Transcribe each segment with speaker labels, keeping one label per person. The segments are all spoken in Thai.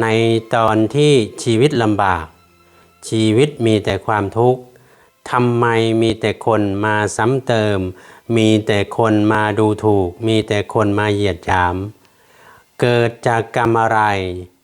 Speaker 1: ในตอนที่ชีวิตลำบาก ชีวิตมีแต่ความทุกข์ทำไมมีแต่คนมาซ้ำเติม มีแต่คนมาดูถูก มีแต่คนมาเหยียดหยาม เกิดจากกรรมอะไร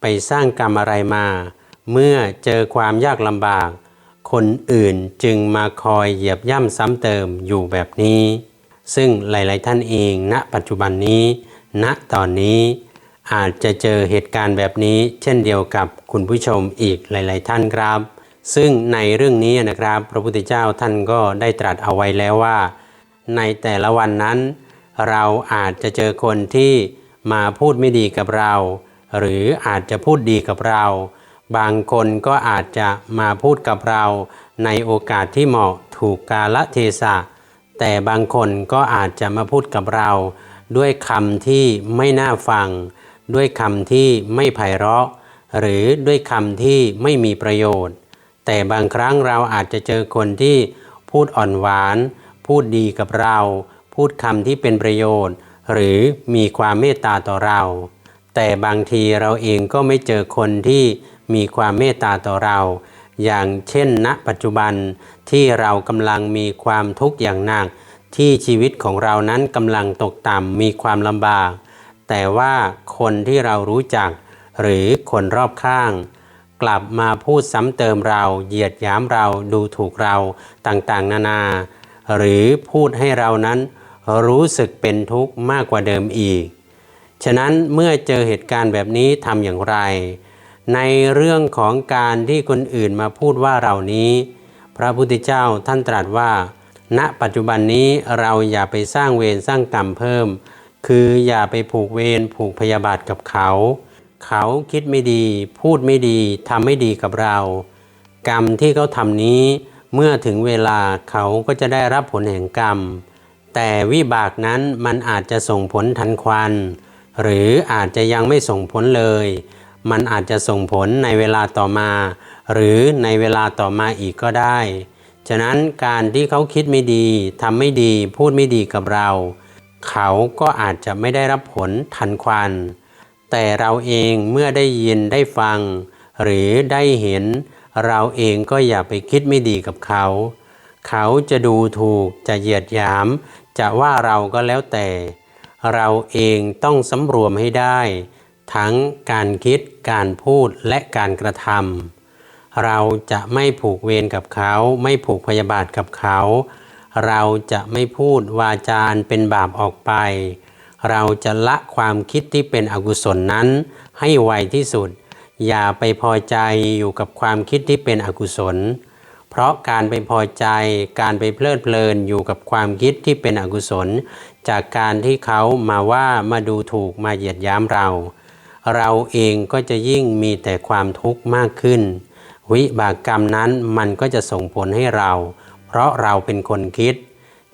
Speaker 1: ไปสร้างกรรมอะไรมา เมื่อเจอความยากลำบาก คนอื่นจึงมาคอยเหยียบย่ำซ้ำเติมอยู่แบบนี้ ซึ่งหลาย ๆ ท่านเองณปัจจุบันนี้ณตอนนี้ อาจจะเจอเหตุการณ์แบบนี้ เช่นเดียวกับคุณผู้ชมอีกหลาย ๆ ท่านครับ ซึ่งในเรื่องนี้นะครับ พระพุทธเจ้าท่านก็ได้ตรัสเอาไว้แล้วว่า ในแต่ละวันนั้น เราอาจจะเจอคนที่มาพูดไม่ดีกับเรา หรืออาจจะพูดดีกับเรา บางคนก็อาจจะมาพูดกับเรา ในโอกาสที่เหมาะถูกกาลเทศะ แต่บางคนก็อาจจะมาพูดกับเรา ด้วยคำที่ไม่น่าฟัง ด้วยคำที่ไม่ไพเราะ หรือด้วยคำที่ไม่มีประโยชน์ แต่บางครั้งเราอาจจะเจอคนที่พูดอ่อนหวาน พูดดีกับเรา พูดคำที่เป็นประโยชน์ หรือมีความเมตตาต่อเรา แต่บางทีเราเองก็ไม่เจอคนที่มีความเมตตาต่อเรา อย่างเช่น ณ ปัจจุบันที่เรากำลังมีความทุกข์อย่างหนักที่ชีวิตของเรานั้นกำลังตกต่ำมีความลำบาก แต่ว่าคนที่เรารู้จัก หรือคนรอบข้าง กลับมาพูดซ้ำเติมเรา เหยียดหยามเราดูถูกเราต่างๆ นานา หรือพูดให้เรานั้นรู้สึกเป็นทุกข์มากกว่าเดิมอีก ฉะนั้นเมื่อเจอเหตุการณ์แบบนี้ทำอย่างไร ในเรื่องของการที่คนอื่นมาพูดว่าเรานี้ พระพุทธเจ้าท่านตรัสว่า ณปัจจุบันนี้เราอย่าไปสร้างเวรสร้างกรรมเพิ่ม คืออย่าไปผูกเวรผูกพยาบาทกับเขา เขาคิดไม่ดี พูดไม่ดีทำไม่ดีกับเรา กรรมที่เขาทำนี้ เมื่อถึงเวลาเขาก็จะได้รับผลแห่งกรรม แต่วิบากนั้นมันอาจจะส่งผลทันควัน หรืออาจจะยังไม่ส่งผลเลย มันอาจจะส่งผลในเวลาต่อมา หรือในเวลาต่อมาอีกก็ได้ ฉะนั้นการที่เขาคิดไม่ดีทำไม่ดี พูดไม่ดีกับเรา เขาก็อาจจะไม่ได้รับผลทันควัน แต่เราเองเมื่อได้ยินได้ฟัง หรือได้เห็น เราเองก็อย่าไปคิดไม่ดีกับเขา เขาจะดูถูกจะเหยียดหยาม จะว่าเราก็แล้วแต่ เราเองต้องสำรวมให้ได้ ทั้งการคิดการพูดและการกระทำเราจะไม่ผูกเวรกับเขา ไม่ผูกพยาบาทกับเขา เราจะไม่พูดวาจานเป็นบาปออกไป เราจะละความคิดที่เป็นอกุศลนั้น ให้ไวที่สุด อย่าไปพอใจอยู่กับความคิดที่เป็นอกุศล เพราะการไปพอใจการไปเพลิดเพลินอยู่กับความคิดที่เป็นอกุศล จากการที่เขามาว่ามาดูถูกมาเหยียดยามเรา เราเองก็จะยิ่งมีแต่ความทุกข์มากขึ้น วิบากกรรมนั้นมันก็จะส่งผลให้เรา เพราะเราเป็นคนคิด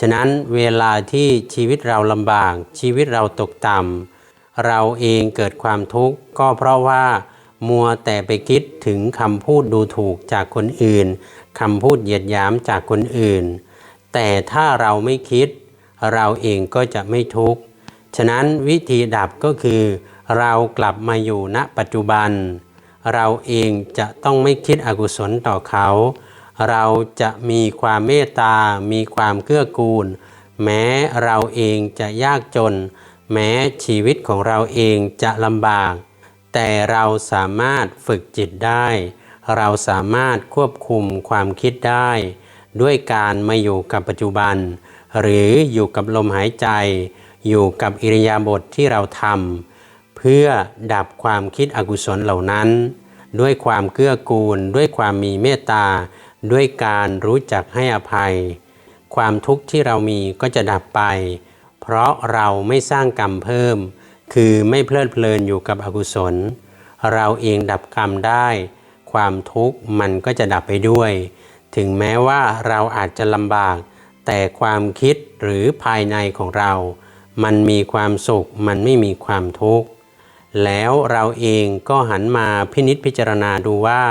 Speaker 1: ฉะนั้นเวลาที่ชีวิตเราลำบาก ชีวิตเราตกต่ำเราเองเกิดความทุกข์ก็เพราะว่า มัวแต่ไปคิดถึงคำพูดดูถูกจากคนอื่นคำพูดเหยียดหยามจากคนอื่น แต่ถ้าเราไม่คิด เราเองก็จะไม่ทุกข์ ฉะนั้นวิธีดับก็คือ เรากลับมาอยู่ณปัจจุบัน เราเองจะต้องไม่คิดอกุศลต่อเขา เราจะมีความเมตตา มีความเกื้อกูล แม้เราเองจะยากจน แม้ชีวิตของเราเองจะลำบาก แต่เราสามารถฝึกจิตได้ เราสามารถควบคุมความคิดได้ ด้วยการมาอยู่กับปัจจุบัน หรืออยู่กับลมหายใจ อยู่กับอิริยาบถทที่เราทำเพื่อดับความคิดอกุศลเหล่านั้น ด้วยความเกื้อกูล ด้วยความมีเมตตา ด้วยการรู้จักให้อภัย ความทุกข์ที่เรามีก็จะดับไป เพราะเราไม่สร้างกรรมเพิ่ม คือไม่เพลิดเพลินอยู่กับอกุศล เราเองดับกรรมได้ ความทุกข์มันก็จะดับไปด้วย ถึงแม้ว่าเราอาจจะลำบาก แต่ความคิดหรือภายในของเรา มันมีความสุข มันไม่มีความทุกข์ แล้วเราเองก็หันมาพินิษพิจารณาดูว่า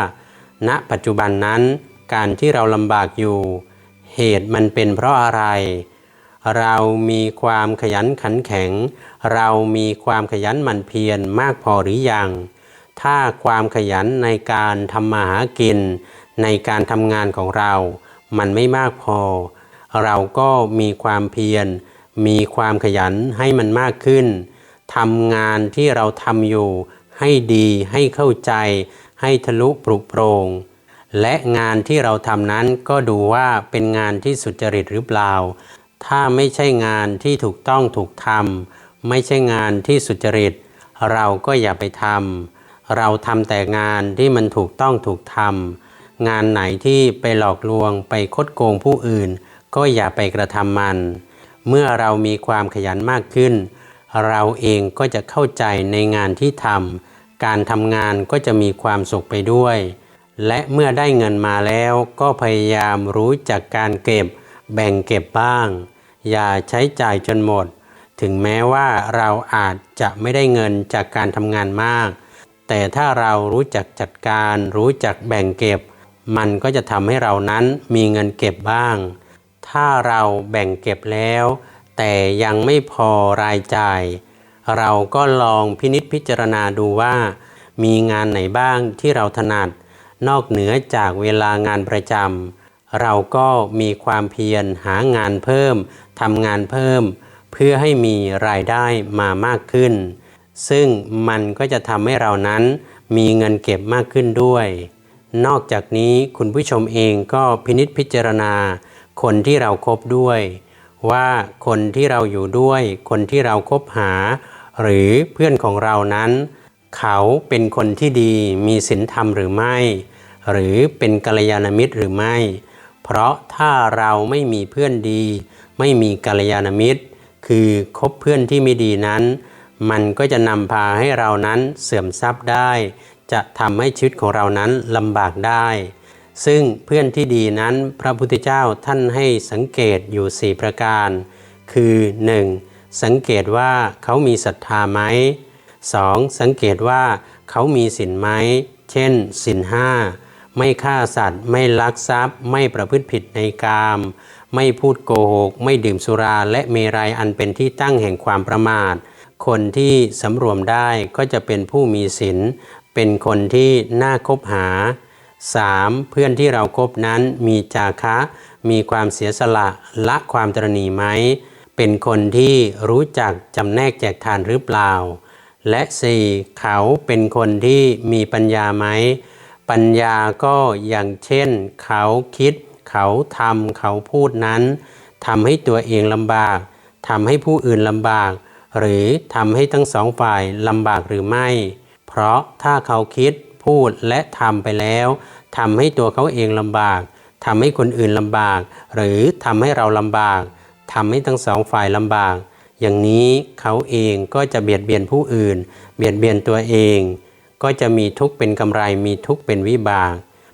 Speaker 1: ณปัจจุบันนั้น การที่เราลำบากอยู่ เหตุมันเป็นเพราะอะไร เรามีความขยันขันแข็ง เรามีความขยันหมั่นเพียรมากพอหรือยัง ถ้าความขยันในการทำมาหากิน ในการทำงานของเรา มันไม่มากพอ เราก็มีความเพียร มีความขยันให้มันมากขึ้นทำงานที่เราทำอยู่ให้ดีให้เข้าใจ ให้ทะลุปลุกโปรง และงานที่เราทำนั้นก็ดูว่าเป็นงานที่สุจริตหรือเปล่า ถ้าไม่ใช่งานที่ถูกต้องถูกทำไม่ใช่งานที่สุจริต เราก็อย่าไปทำเราทำแต่งานที่มันถูกต้องถูกทำงานไหนที่ไปหลอกลวงไปคดโกงผู้อื่น ก็อย่าไปกระทำมัน เมื่อเรามีความขยันมากขึ้น เราเองก็จะเข้าใจในงานที่ทำการทำงานก็จะมีความสุขไปด้วย และเมื่อได้เงินมาแล้วก็พยายามรู้จักการเก็บ แบ่งเก็บบ้าง อย่าใช้จ่ายจนหมด ถึงแม้ว่าเราอาจจะไม่ได้เงินจากการทำงานมาก แต่ถ้าเรารู้จักจัดการรู้จักแบ่งเก็บ มันก็จะทำให้เรานั้นมีเงินเก็บบ้าง ถ้าเราแบ่งเก็บแล้ว แต่ยังไม่พอรายจ่าย เราก็ลองพินิษพิจารณาดูว่า มีงานไหนบ้างที่เราถนัด นอกเหนือจากเวลางานประจำเราก็มีความเพียรหางานเพิ่มทำงานเพิ่ม เพื่อให้มีรายได้มามากขึ้น ซึ่งมันก็จะทำให้เรานั้นมีเงินเก็บมากขึ้นด้วย นอกจากนี้คุณผู้ชมเองก็พินิษพิจารณา คนที่เราครบด้วย ว่าคนที่เราอยู่ด้วย คนที่เราครบหา หรือเพื่อนของเรานั้น เขาเป็นคนที่ดีมีศีลธรรมหรือไม่ หรือเป็นกัลยาณมิตรหรือไม่ เพราะถ้าเราไม่มีเพื่อนดี ไม่มีกัลยาณมิตร คือคบเพื่อนที่ไม่ดีนั้น มันก็จะนำพาให้เรานั้นเสื่อมทรัพย์ได้ จะทำให้ชีวิตของเรานั้นลำบากได้ ซึ่งเพื่อนที่ดีนั้นพระพุทธเจ้าท่านให้สังเกตอยู่ 4 ประการ คือ 1. สังเกตว่าเขามีศรัทธาไหม 2. สังเกตว่าเขามีศีลไหม เช่นศีลห้า ไม่ฆ่าสัตว์ ไม่ลักทรัพย์ ไม่ประพฤติผิดในกาม ไม่พูดโกหก ไม่ดื่มสุรา และเมรัยอันเป็นที่ตั้งแห่งความประมาท คนที่สำรวมได้ก็จะเป็นผู้มีศีล เป็นคนที่น่าคบหา 3. เพื่อนที่เราครบนั้นมีจาคะ มีความเสียสละละความตรณีไหม เป็นคนที่รู้จักจำแนกแจกทานหรือเปล่า และ 4. เขาเป็นคนที่มีปัญญาไหม ปัญญาก็อย่างเช่น เขาคิด เขาทำเขาพูดนั้นทำให้ตัวเองลำบากทำให้ผู้อื่นลำบาก หรือทำให้ทั้งสองฝ่ายลำบากหรือไม่ เพราะถ้าเขาคิดพูดและทำไปแล้วทำให้ตัวเขาเองลำบากทำให้คนอื่นลำบาก หรือทำให้เราลำบากทำให้ทั้งสองฝ่ายลำบาก อย่างนี้เขาเองก็จะเบียดเบียนผู้อื่น เบียดเบียนตัวเอง ก็จะมีทุกข์เป็นกำไรมีทุกข์เป็นวิบาก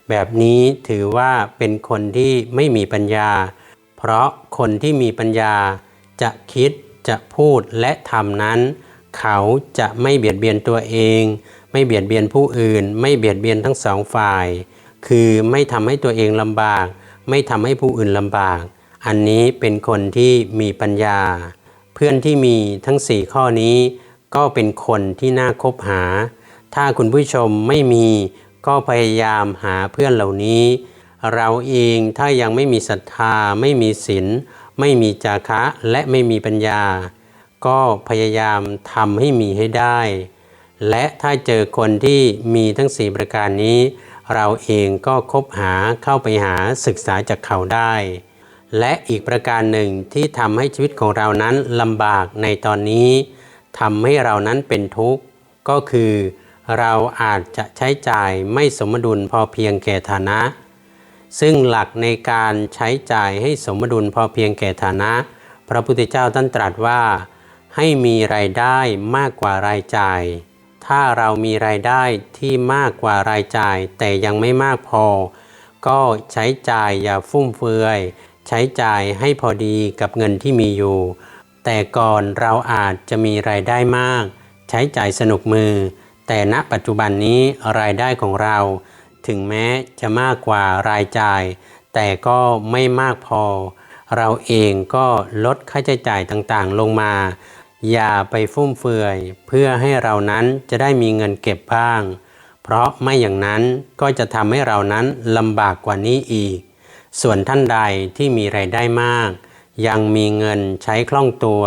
Speaker 1: แบบนี้ถือว่าเป็นคนที่ไม่มีปัญญา เพราะคนที่มีปัญญาจะคิดจะพูดและทำนั้น เขาจะไม่เบียดเบียนตัวเอง ไม่เบียดเบียนผู้อื่น ไม่เบียดเบียนทั้งสองฝ่าย คือไม่ทำให้ตัวเองลำบาก ไม่ทำให้ผู้อื่นลำบาก อันนี้เป็นคนที่มีปัญญา เพื่อนที่มีทั้ง 4 ข้อนี้ ก็เป็นคนที่น่าคบหา ถ้าคุณผู้ชมไม่มีก็พยายามหาเพื่อนเหล่านี้ เราเองถ้ายังไม่มีศรัทธา ไม่มีศีลไม่มีจาคะและไม่มีปัญญา ก็พยายามทำให้มีให้ได้ และถ้าเจอคนที่มีทั้ง 4 ประการนี้ เราเองก็คบหาเข้าไปหาศึกษาจากเขาได้ และอีกประการหนึ่งที่ทำให้ชีวิตของเรานั้นลำบากในตอนนี้ทำให้เรานั้นเป็นทุกข์ ก็คือ เราอาจจะใช้จ่ายไม่สมดุลพอเพียงแก่ฐานะ ซึ่งหลักในการใช้จ่ายให้สมดุลพอเพียงแก่ฐานะ พระพุทธเจ้าท่านตรัสว่า ให้มีรายได้มากกว่ารายจ่าย ถ้าเรามีรายได้ที่มากกว่ารายจ่ายแต่ยังไม่มากพอ ก็ใช้จ่ายอย่าฟุ่มเฟือย ใช้จ่ายให้พอดีกับเงินที่มีอยู่ แต่ก่อนเราอาจจะมีรายได้มาก ใช้จ่ายสนุกมือ แต่ณปัจจุบันนี้รายได้ของเรา ถึงแม้จะมากกว่ารายจ่าย แต่ก็ไม่มากพอ เราเองก็ลดค่าใช้จ่ายต่างๆ ลงมา อย่าไปฟุ่มเฟือย เพื่อให้เรานั้นจะได้มีเงินเก็บบ้าง เพราะไม่อย่างนั้นก็จะทำให้เรานั้นลำบากกว่านี้อีก ส่วนท่านใดที่มีไรายได้มาก ยังมีเงินใช้คล่องตัว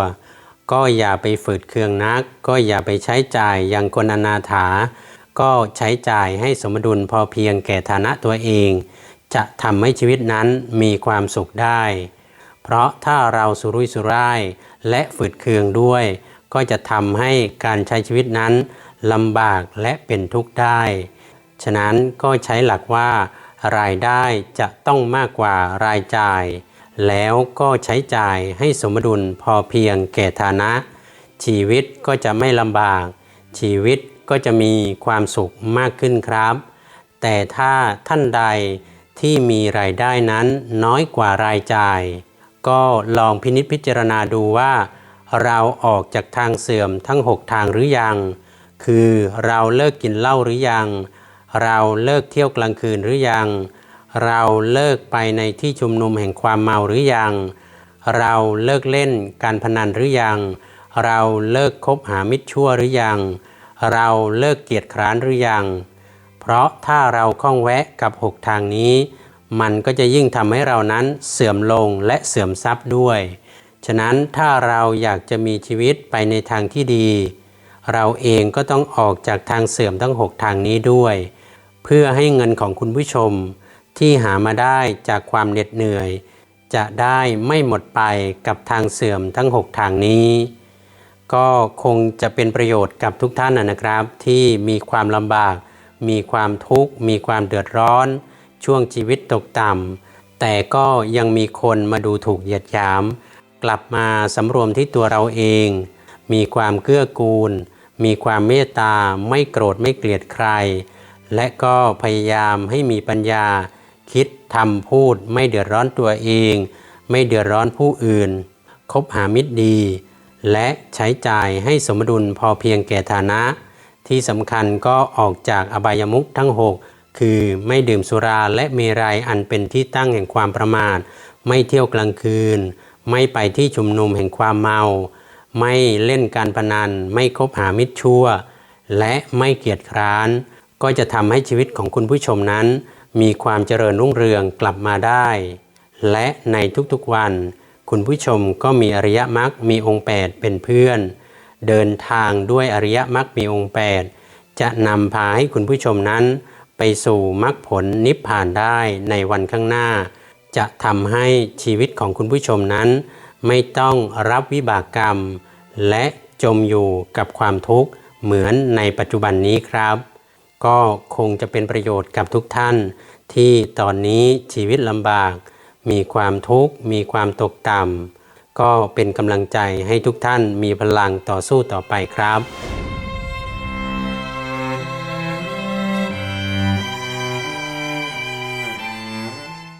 Speaker 1: ก็อย่าไปฝืดเคืองนัก ก็อย่าไปใช้จ่ายอย่างคนอนาถา ก็ใช้จ่ายให้สมดุลพอเพียงแก่ฐานะตัวเอง จะทำให้ชีวิตนั้นมีความสุขได้ เพราะถ้าเราสุรุ่ยสุร่าย และฝืดเคืองด้วย ก็จะทำให้การใช้ชีวิตนั้นลำบากและเป็นทุกข์ได้ ฉะนั้นก็ใช้หลักว่า รายได้จะต้องมากกว่ารายจ่าย แล้วก็ใช้จ่ายให้สมดุลพอเพียงแก่ฐานะ ชีวิตก็จะไม่ลำบาก ชีวิตก็จะมีความสุขมากขึ้นครับ แต่ถ้าท่านใดที่มีรายได้นั้นน้อยกว่ารายจ่าย ก็ลองพินิจพิจารณาดูว่า เราออกจากทางเสื่อมทั้ง 6 ทางหรือยัง คือเราเลิกกินเหล้าหรือยัง เราเลิกเที่ยวกลางคืนหรือยัง เราเลิกไปในที่ชุมนุมแห่งความเมาหรือยัง เราเลิกเล่นการพนันหรือยัง เราเลิกคบหามิตรชั่วหรือยัง เราเลิกเกียจคร้านหรือยัง เพราะถ้าเราคล้องแวะกับหกทางนี้ มันก็จะยิ่งทำให้เรานั้นเสื่อมลงและเสื่อมทรัพย์ด้วย ฉะนั้นถ้าเราอยากจะมีชีวิตไปในทางที่ดี เราเองก็ต้องออกจากทางเสื่อมทั้งหกทางนี้ด้วย เพื่อให้เงินของคุณผู้ชมที่หามาได้จากความเหน็ดเหนื่อย จะได้ไม่หมดไปกับทางเสื่อมทั้งหกทางนี้ ก็คงจะเป็นประโยชน์กับทุกท่านนะนะครับ ที่มีความลำบาก มีความทุกข์ มีความเดือดร้อน ช่วงชีวิตตกต่ำแต่ก็ยังมีคนมาดูถูกเหยียดหยาม กลับมาสำรวมที่ตัวเราเอง มีความเกื้อกูล มีความเมตตาไม่โกรธไม่เกลียดใคร และก็พยายามให้มีปัญญา คิดทำพูดไม่เดือดร้อนตัวเอง ไม่เดือดร้อนผู้อื่น คบหามิตรดี และใช้จ่ายให้สมดุลพอเพียงแก่ฐานะ ที่สำคัญก็ออกจากอบายมุขทั้ง 6 คือไม่ดื่มสุราและเมรัยอันเป็นที่ตั้งแห่งความประมาท ไม่เที่ยวกลางคืน ไม่ไปที่ชุมนุมแห่งความเมา ไม่เล่นการพนัน ไม่คบหามิตรชั่ว และไม่เกียจคร้าน ก็จะทำให้ชีวิตของคุณผู้ชมนั้น มีความเจริญรุ่งเรืองกลับมาได้ และในทุกๆวัน คุณผู้ชมก็มีอริยมรรคมีองค์ 8 เป็นเพื่อน เดินทางด้วยอริยมรรคมีองค์ 8 จะนำพาให้คุณผู้ชมนั้น ไปสู่มรรคผลนิพพานได้ในวันข้างหน้า จะทำให้ชีวิตของคุณผู้ชมนั้น ไม่ต้องรับวิบากกรรม และจมอยู่กับความทุกข์เหมือนในปัจจุบันนี้ครับ ก็คงจะเป็นประโยชน์กับทุกท่าน ที่ตอนนี้ชีวิตลำบาก มีความทุกข์ มีความตกต่ำก็เป็นกำลังใจให้ทุกท่านมีพลังต่อสู้ต่อไปครับ